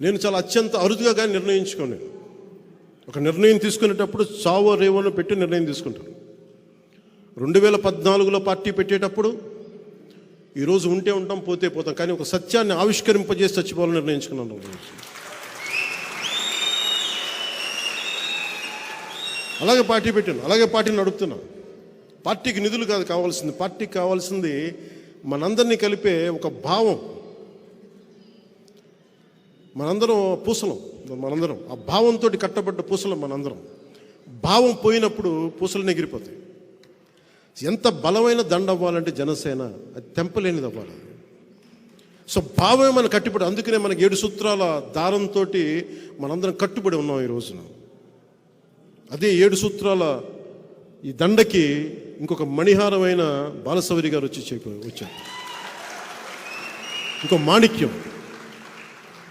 నేను చాలా అత్యంత అరుదుగా కానీ నిర్ణయించుకోను ఒక నిర్ణయం తీసుకునేటప్పుడు చావో రేవోను పెట్టి నిర్ణయం తీసుకుంటాను. రెండు వేల పద్నాలుగులో పార్టీ పెట్టేటప్పుడు ఈరోజు ఉంటే ఉంటాం పోతే పోతాం కానీ ఒక సత్యాన్ని ఆవిష్కరింపజేసి చచ్చిపోవాలని నిర్ణయించుకున్నాను అలాగే పార్టీ పెట్టాను అలాగే పార్టీని నడుపుతున్నాను. పార్టీకి నిధులు కాదు కావాల్సింది పార్టీకి కావాల్సింది మనందరినీ కలిపే ఒక భావం. మనందరం పూసలం. మనందరం. ఆ భావంతో కట్టబడ్డ పూసలం మనందరం. భావం పోయినప్పుడు పూసలు ఎగిరిపోతాయి. ఎంత బలమైన దండ అవ్వాలంటే జనసేన అది తెంపలేనిది అవ్వాలి. సో భావమే మన కట్టుబడి అందుకనే మనకి ఏడు సూత్రాల దారంతో మనందరం కట్టుబడి ఉన్నాం ఈ రోజున. అదే ఏడు సూత్రాల ఈ దండకి ఇంకొక మణిహారమైన బాలసవరి గారు వచ్చి చెప్పి వచ్చారు. ఇంకో మాణిక్యం.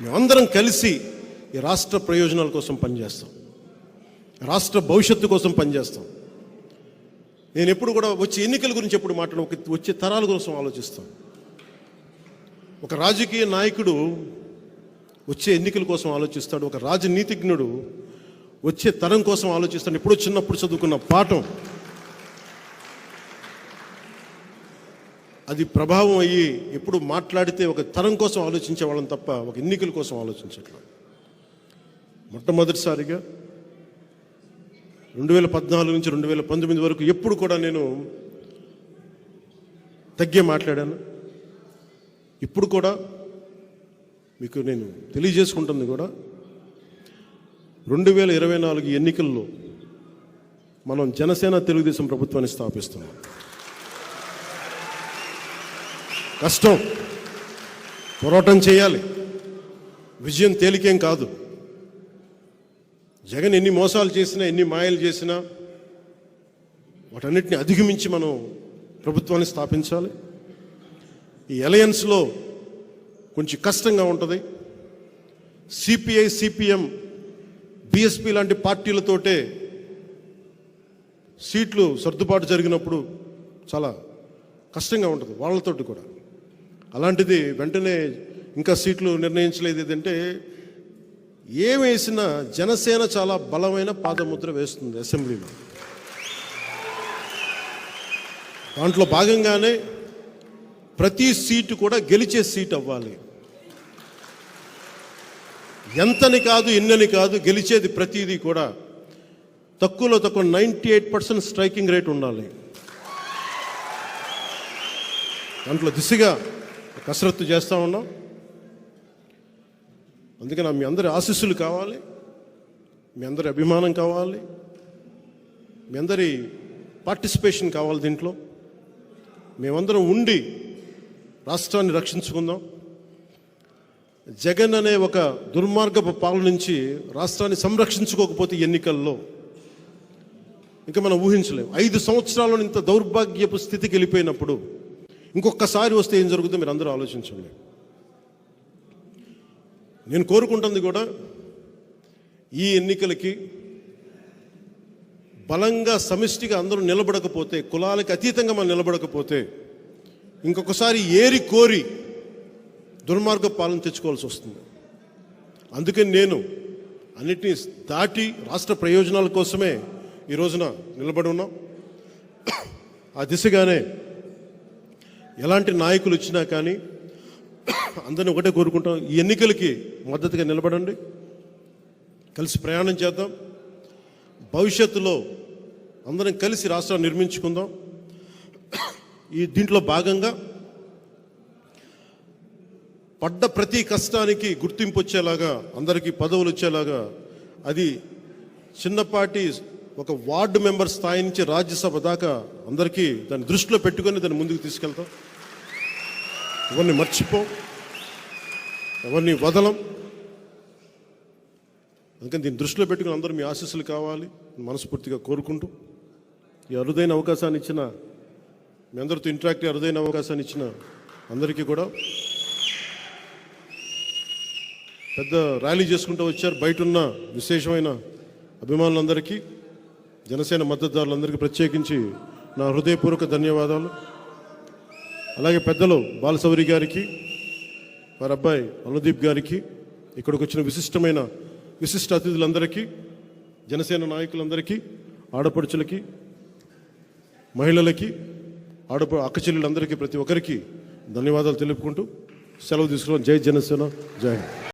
మేమందరం కలిసి ఈ రాష్ట్ర ప్రయోజనాల కోసం పనిచేస్తాం. రాష్ట్ర భవిష్యత్తు కోసం పనిచేస్తాం. నేను ఎప్పుడు కూడా వచ్చే ఎన్నికల గురించి ఎప్పుడు మాట్లాడడం ఒక వచ్చే తరాల కోసం ఆలోచిస్తాం. ఒక రాజకీయ నాయకుడు వచ్చే ఎన్నికల కోసం ఆలోచిస్తాడు ఒక రాజనీతిజ్ఞుడు వచ్చే తరం కోసం ఆలోచిస్తాడు. ఎప్పుడో చిన్నప్పుడు చదువుకున్న పాఠం అది ప్రభావం అయ్యి ఎప్పుడు మాట్లాడితే ఒక తరం కోసం ఆలోచించే వాళ్ళని తప్ప ఒక ఎన్నికల కోసం ఆలోచించట్లేదు. మొట్టమొదటిసారిగా రెండు వేల పద్నాలుగు నుంచి రెండు వేల పంతొమ్మిది వరకు ఎప్పుడు కూడా నేను తగ్గే మాట్లాడాను. ఇప్పుడు కూడా మీకు నేను తెలియజేసుకుంటుంది కూడా రెండు వేల ఇరవై నాలుగు ఎన్నికల్లో మనం జనసేన తెలుగుదేశం ప్రభుత్వాన్ని స్థాపిస్తున్నాం. కష్టం. పోరాటం చేయాలి. విజయం తేలికేం కాదు. జగన్ ఎన్ని మోసాలు చేసినా ఎన్ని మాయలు చేసినా వాటన్నిటిని అధిగమించి మనం ప్రభుత్వాన్ని స్థాపించాలి. ఈ అలయన్స్లో కొంచెం కష్టంగా ఉంటుంది. సిపిఐ సిపిఎం బిఎస్పి లాంటి పార్టీలతోటే సీట్లు సర్దుబాటు జరిగినప్పుడు చాలా కష్టంగా ఉంటుంది వాళ్ళతోటి కూడా. అలాంటిది వెంటనే ఇంకా సీట్లు నిర్ణయించలేదు. ఏంటంటే ఏం వేసినా జనసేన చాలా బలమైన పాదముద్ర వేస్తుంది అసెంబ్లీలో. దాంట్లో భాగంగానే ప్రతి సీటు కూడా గెలిచే సీట్ అవ్వాలి. ఎంతని కాదు ఎన్నని కాదు గెలిచేది ప్రతిదీ కూడా తక్కువలో తక్కువ ninety eight percent striking rate ఉండాలి. దాంట్లో దిశగా కసరత్తు చేస్తూ ఉన్నాం. అందుకని మీ అందరి ఆశీస్సులు కావాలి. మీ అందరి అభిమానం కావాలి. మీ అందరి పార్టిసిపేషన్ కావాలి దీంట్లో. మేమందరం ఉండి రాష్ట్రాన్ని రక్షించుకుందాం. జగన్ అనే ఒక దుర్మార్గపు పాలన నుంచి రాష్ట్రాన్ని సంరక్షించుకోకపోతే ఎన్నికల్లో ఇంకా మనం ఊహించలేము ఐదు సంవత్సరాల్లో ఇంత దౌర్భాగ్యపు స్థితికి వెళ్ళిపోయినప్పుడు ఇంకొకసారి వస్తే ఏం జరుగుతుందో మీరు అందరూ ఆలోచించండి. నేను కోరుకుంటుంది కూడా ఈ ఎన్నికలకి బలంగా సమిష్టిగా అందరూ నిలబడకపోతే కులాలకు అతీతంగా మనం నిలబడకపోతే ఇంకొకసారి ఏరి కోరి దుర్మార్గ పాలన తెచ్చుకోవాల్సి వస్తుంది. అందుకని నేను అన్నిటినీ దాటి రాష్ట్ర ప్రయోజనాల కోసమే ఈ రోజున నిలబడి ఉన్నాం. ఆ దిశగానే ఎలాంటి నాయకులు వచ్చినా కానీ అందరిని ఒకటే కోరుకుంటాం ఈ ఎన్నికలకి మద్దతుగా నిలబడండి. కలిసి ప్రయాణం చేద్దాం. భవిష్యత్తులో అందరం కలిసి రాష్ట్రాన్ని నిర్మించుకుందాం. ఈ దీంట్లో భాగంగా పడ్డ ప్రతి కష్టానికి గుర్తింపు వచ్చేలాగా అందరికీ పదవులు వచ్చేలాగా అది చిన్నపాటి ఒక వార్డు మెంబర్ స్థాయి నుంచి రాజ్యసభ దాకా అందరికీ దాన్ని దృష్టిలో పెట్టుకొని దాన్ని ముందుకు తీసుకెళ్తాం. ఎవరిని మర్చిపోం ఎవరిని వదలం. అందుకని దీన్ని దృష్టిలో పెట్టుకుని అందరూ మీ ఆశీస్సులు కావాలి. మనస్ఫూర్తిగా కోరుకుంటూ ఈ అరుదైన అవకాశాన్ని ఇచ్చిన మీ అందరితో ఇంటరాక్ట్ అరుదైన అవకాశాన్ని ఇచ్చిన అందరికీ కూడా పెద్ద ర్యాలీ చేసుకుంటూ వచ్చారు. బయట ఉన్న విశేషమైన అభిమానులందరికీ జనసేన మద్దతుదారులందరికీ ప్రత్యేకించి నా హృదయపూర్వక ధన్యవాదాలు. అలాగే పెద్దలు బాలసౌరి గారికి వారి అబ్బాయి అనుదీప్ గారికి ఇక్కడికి వచ్చిన విశిష్టమైన విశిష్ట అతిథులందరికీ జనసేన నాయకులందరికీ ఆడపడుచులకి మహిళలకి ఆడప అక్కచెల్లెలందరికీ ప్రతి ఒక్కరికి ధన్యవాదాలు తెలుపుకుంటూ సెలవు తీసుకున్నాం. జై జనసేన జై